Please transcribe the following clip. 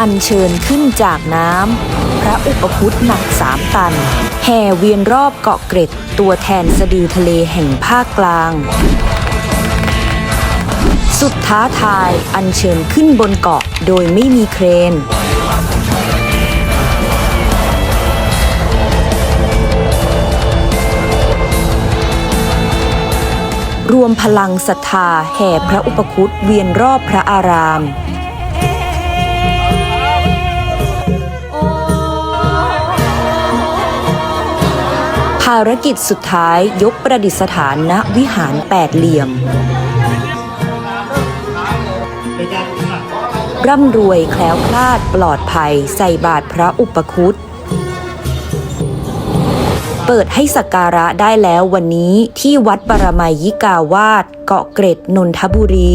อัญเชิญขึ้นจากน้ำ พระอุปคุตหนักสามตัน แห่เวียนรอบเกาะเกร็ด ตัวแทนสะดือทะเลแห่งภาคกลาง สุดท้าทายอัญเชิญขึ้นบนเกาะโดยไม่มีเครนรวมพลังศรัทธาแห่พระอุปคุตเวียนรอบพระอาราม ภารกิจสุดท้ายยกประดิษฐานณวิหารแปดเหลี่ยม ร่ำรวยแคล้วคลาดปลอดภัยใส่บาทพระอุปคุตเปิดให้สักการะได้แล้ววันนี้ที่วัดปรมัยยิกาวาสเกาะเกร็ดนนทบุรี